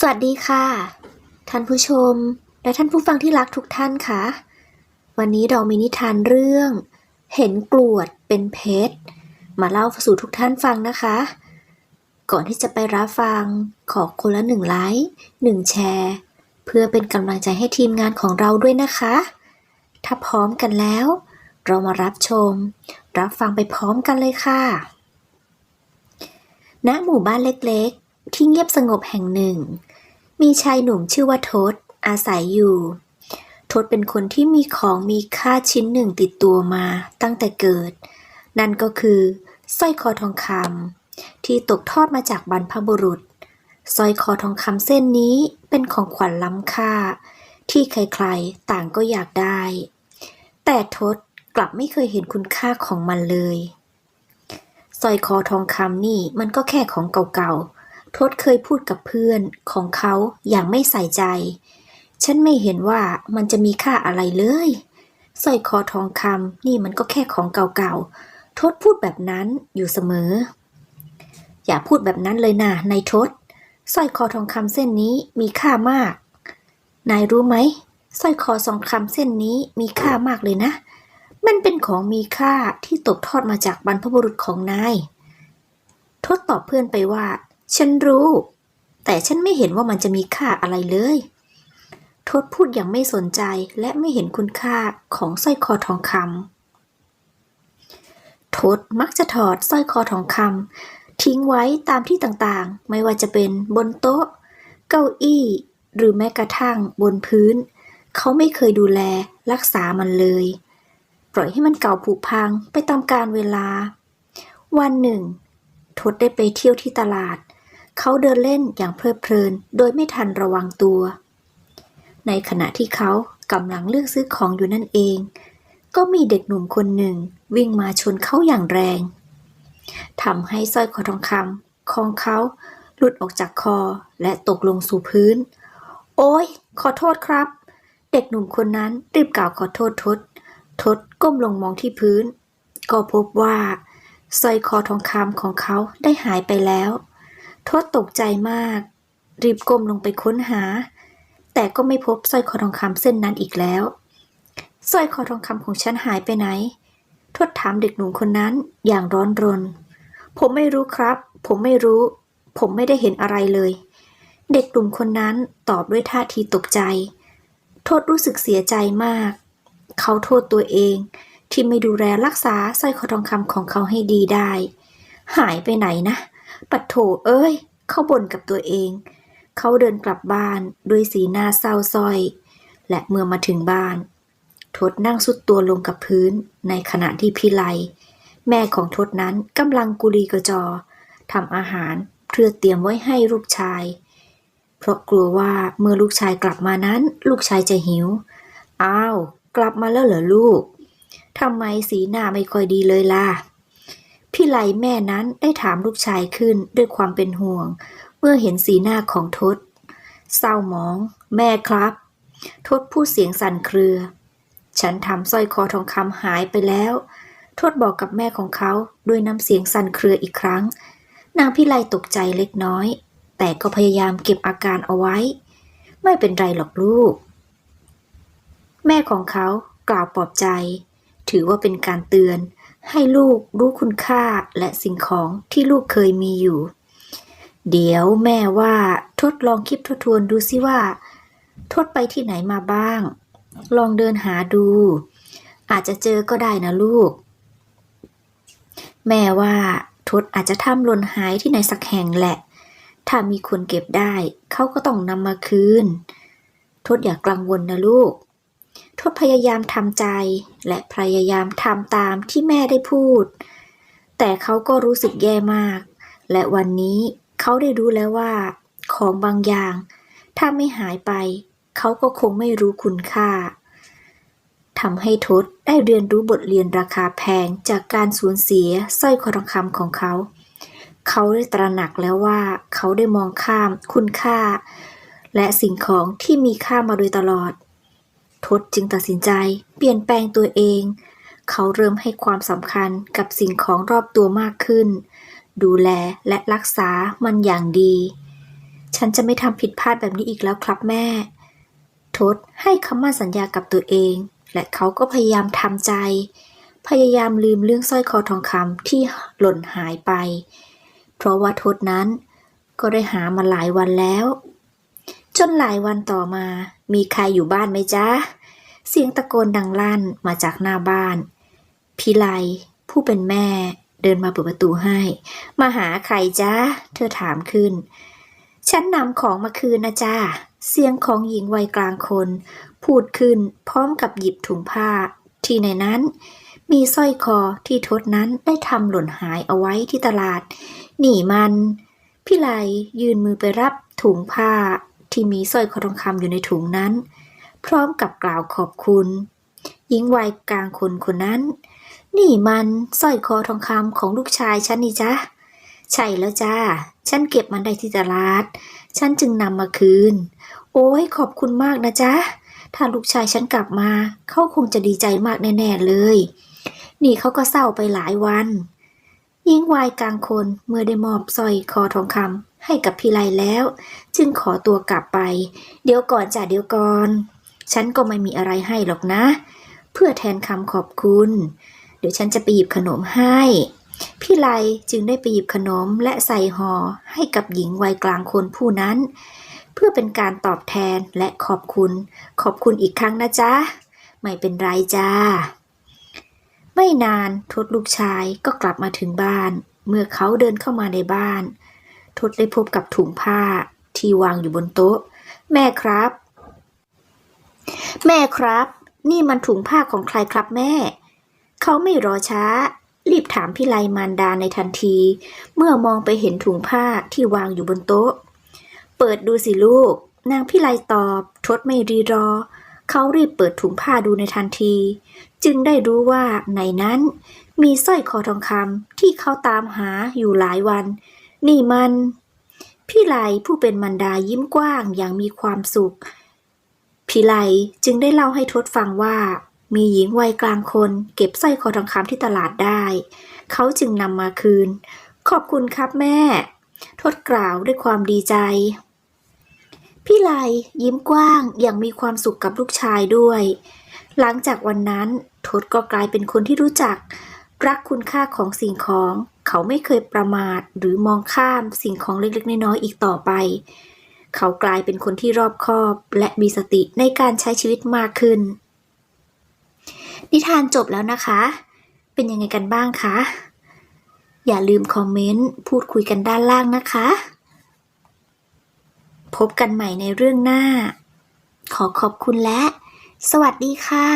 สวัสดีค่ะ ท่านผู้ชม และท่านผู้ฟังที่รักทุกท่านค่ะ วันนี้เรามีนิทานเรื่อง เห็นกรวดเป็นเพชรมาเล่าสู่ทุกท่านฟังนะคะ ก่อนที่จะไปรับฟังขอคนละหนึ่งไลค์หนึ่งแชร์ เพื่อเป็นกำลังใจให้ทีมงานของเราด้วยนะคะ ถ้าพร้อมกันแล้ว เรามารับชม รับฟังไปพร้อมกันเลยค่ะณหมู่บ้านเล็กๆ ที่เงียบสงบแห่งหนึ่ง มีชายหนุ่มชื่อว่าทศอาศัยอยู่ ทศเป็นคนที่มีของมีค่าชิ้นหนึ่งติดตัวมาตั้งแต่เกิด นั่นก็คือสร้อยคอทองคำที่ตกทอดมาจากบรรพบุรุษสร้อยคอทองคำเส้นนี้เป็นของขวัญล้ำค่า ที่ใครๆต่างก็อยากได้ แต่ทศกลับไม่เคยเห็นคุณค่าของมันเลยสร้อยคอทองคำนี่มันก็แค่ของเก่าๆ ทศเคยพูดกับเพื่อนของเขาอย่างไม่ใส่ใจ ฉันไม่เห็นว่ามันจะมีค่าอะไรเลยสร้อยคอทองคำนี่มันก็แค่ของเก่าๆ ทศพูดแบบนั้นอยู่เสมอ อย่าพูดแบบนั้นเลยนะนายทศสร้อยคอทองคำเส้นนี้มีค่ามาก นายรู้ไหมสร้อยคอทองคำเส้นนี้มีค่ามากเลยนะ มันเป็นของมีค่าที่ตกทอดมาจากบรรพบุรุษของนาย ทศตอบเพื่อนไปว่า ฉันรู้ แต่ฉันไม่เห็นว่ามันจะมีค่าอะไรเลย ทศพูดอย่างไม่สนใจและไม่เห็นคุณค่าของสร้อยคอทองคำทศมักจะถอดสร้อยคอทองคำทิ้งไว้ตามที่ต่างๆ ไม่ว่าจะเป็นบนโต๊ะ เก้าอี้ หรือแม้กระทั่งบนพื้น เขาไม่เคยดูแลรักษามันเลย ปล่อยให้มันเก่าผุพังไปตามกาลเวลา วันหนึ่งทศได้ไปเที่ยวที่ตลาด เขาเดินเล่นอย่างเพลิดเพลิน โดยไม่ทันระวังตัว ในขณะที่เขากำลังเลือกซื้อของอยู่นั่นเอง ก็มีเด็กหนุ่มคนหนึ่งวิ่งมาชนเขาอย่างแรงทำให้สร้อยคอทองคำของเขาหลุดออกจากคอและตกลงสู่พื้น โอ้ยขอโทษครับ เด็กหนุ่มคนนั้นรีบกล่าวขอโทษทศ ทศก้มลงมองที่พื้น ก็พบว่าสร้อยคอทองคำของเขาได้หายไปแล้ว ทศตกใจมาก รีบก้มลงไปค้นหา แต่ก็ไม่พบสร้อยคอทองคำเส้นนั้นอีกแล้วสร้อยคอทองคำของฉันหายไปไหนทศถามเด็กหนุ่มคนนั้นอย่างร้อนรน ผมไม่รู้ครับ ผมไม่รู้ ผมไม่ได้เห็นอะไรเลย เด็กหนุ่มคนนั้นตอบด้วยท่าทีตกใจ โทษรู้สึกเสียใจมาก เขาโทษตัวเองที่ไม่ดูแลรักษาสร้อยคอทองคำของเขาให้ดีได้ หายไปไหนนะ ปัดโถเอ้ย เขาบ่นกับตัวเอง เขาเดินกลับบ้านด้วยสีหน้าเศร้าส้อย และเมื่อมาถึงบ้าน ทศนั่งสุดตัวลงกับพื้น ในขณะที่พี่ไล แม่ของทศนั้นกำลังกุลีกระจอทำอาหารเพื่อเตรียมไว้ให้ลูกชาย เพราะกลัวว่าเมื่อลูกชายกลับมานั้น ลูกชายจะหิว อ้าว กลับมาแล้วเหรอลูกทำไมสีหน้าไม่ค่อยดีเลยล่ะ พี่ไลแม่นั้นได้ถามลูกชายขึ้นด้วยความเป็นห่วง เมื่อเห็นสีหน้าของทศเศร้าหมอง แม่ครับ ทศพูดเสียงสั่นเครือ ฉันทำสร้อยคอทองคำหายไปแล้ว ทศบอกกับแม่ของเขาด้วยน้ำเสียงสั่นเครืออีกครั้ง นางพี่ไลตกใจเล็กน้อย แต่ก็พยายามเก็บอาการเอาไว้ ไม่เป็นไรหรอกลูก แม่ของเขากล่าวปลอบใจ ถือว่าเป็นการเตือน ให้ลูกรู้คุณค่าและสิ่งของที่ลูกเคยมีอยู่ เดี๋ยวแม่ว่าทดลองคิดทบทวนดูสิว่า ทดไปที่ไหนมาบ้าง ลองเดินหาดู อาจจะเจอก็ได้นะลูก แม่ว่าทดอาจจะทำหล่นหายที่ไหนสักแห่งแหละ ถ้ามีคนเก็บได้ เขาก็ต้องนำมาคืน ทดอย่ากกังวลนะลูก ทดพยายามทำใจ และพยายามทำตามที่แม่ได้พูด แต่เขาก็รู้สึกแย่มาก และวันนี้เขาได้รู้แล้วว่า ของบางอย่าง ถ้าไม่หายไป เขาก็คงไม่รู้คุณค่าทำให้ทศได้เรียนรู้บทเรียนราคาแพงจากการสูญเสียสร้อยคอทองคำของเขา เขาได้ตระหนักแล้วว่า เขาได้มองข้ามคุณค่า และสิ่งของที่มีค่ามาโดยตลอด ทศจึงตัดสินใจ เปลี่ยนแปลงตัวเอง เขาเริ่มให้ความสำคัญกับสิ่งของรอบตัวมากขึ้น ดูแลและรักษามันอย่างดี ฉันจะไม่ทำผิดพลาดแบบนี้อีกแล้วครับแม่ ทศให้คำมั่นสัญญากับตัวเอง และเขาก็พยายามทำใจ พยายามลืมเรื่องสร้อยคอทองคำที่หล่นหายไป เพราะว่าทศนั้นก็ได้หามาหลายวันแล้ว จนหลายวันต่อมา มีใครอยู่บ้านไหมจ๊ะ เสียงตะโกนดังลั่นมาจากหน้าบ้าน พิไลผู้เป็นแม่เดินมาเปิดประตูให้ มาหาใครจ๊ะเธอถามขึ้น ฉันนำของมาคืนนะจ๊ะเสียงของหญิงวัยกลางคน พูดขึ้นพร้อมกับหยิบถุงผ้า ที่ในนั้น มีสร้อยคอที่ทศนั้นได้ทำหล่นหายเอาไว้ที่ตลาด หนีมัน พี่ไลยืนมือไปรับถุงผ้าที่มีสร้อยคอทองคำอยู่ในถุงนั้น พร้อมกับกล่าวขอบคุณ หญิงวัยกลางคนคนนั้น นี่มันสร้อยคอทองคำของลูกชายฉันนี่จ๊ะใช่แล้วจ้า ฉันเก็บมันได้ที่ตลาด ฉันจึงนำมาคืน โอ้ยขอบคุณมากนะจ๊ะ ถ้าลูกชายฉันกลับมา เขาคงจะดีใจมากแน่ๆเลย นี่เขาก็เศร้าไปหลายวันหญิงวัยกลางคนเมื่อได้มอบสร้อยคอทองคำให้กับพี่ไลแล้ว จึงขอตัวกลับไป เดี๋ยวก่อนจ้ะเดี๋ยวก่อน ฉันก็ไม่มีอะไรให้หรอกนะ เพื่อแทนคำขอบคุณ เดี๋ยวฉันจะไปหยิบขนมให้ พี่ไลจึงได้ไปหยิบขนมและใส่ห่อให้กับหญิงวัยกลางคนผู้นั้น เพื่อเป็นการตอบแทนและขอบคุณ ขอบคุณอีกครั้งนะจ๊ะ ไม่เป็นไรจ้า ไม่นานทศลูกชายก็กลับมาถึงบ้าน เมื่อเขาเดินเข้ามาในบ้าน ทศได้พบกับถุงผ้าที่วางอยู่บนโต๊ะ แม่ครับ แม่ครับ นี่มันถุงผ้าของใครครับแม่ เขาไม่รอช้า รีบถามพี่ไลมารดาในทันที เมื่อมองไปเห็นถุงผ้าที่วางอยู่บนโต๊ะ เปิดดูสิลูก นางพี่ไลตอบทศไม่รีรอ เขารีบเปิดถุงผ้าดูในทันที จึงได้รู้ว่าในนั้น มีสร้อยคอทองคำที่เขาตามหาอยู่หลายวัน นี่มัน พี่ไลผู้เป็นมันดายิ้มกว้างอย่างมีความสุข พี่ไลจึงได้เล่าให้ทศฟังว่า มีหญิงวัยกลางคนเก็บสร้อยคอทองคำที่ตลาดได้ เขาจึงนำมาคืน ขอบคุณครับแม่ทศกล่าวด้วยความดีใจ พี่ไลยิ้มกว้างอย่างมีความสุขกับลูกชายด้วย หลังจากวันนั้นทศก็กลายเป็นคนที่รู้จัก รักคุณค่าของสิ่งของ เขาไม่เคยประมาทหรือมองข้ามสิ่งของเล็กๆน้อยๆอีกต่อไป เขากลายเป็นคนที่รอบคอบและมีสติในการใช้ชีวิตมากขึ้น นิทานจบแล้วนะคะ เป็นยังไงกันบ้างคะ อย่าลืมคอมเมนต์พูดคุยกันด้านล่างนะคะ พบกันใหม่ในเรื่องหน้า ขอขอบคุณและ สวัสดีค่ะ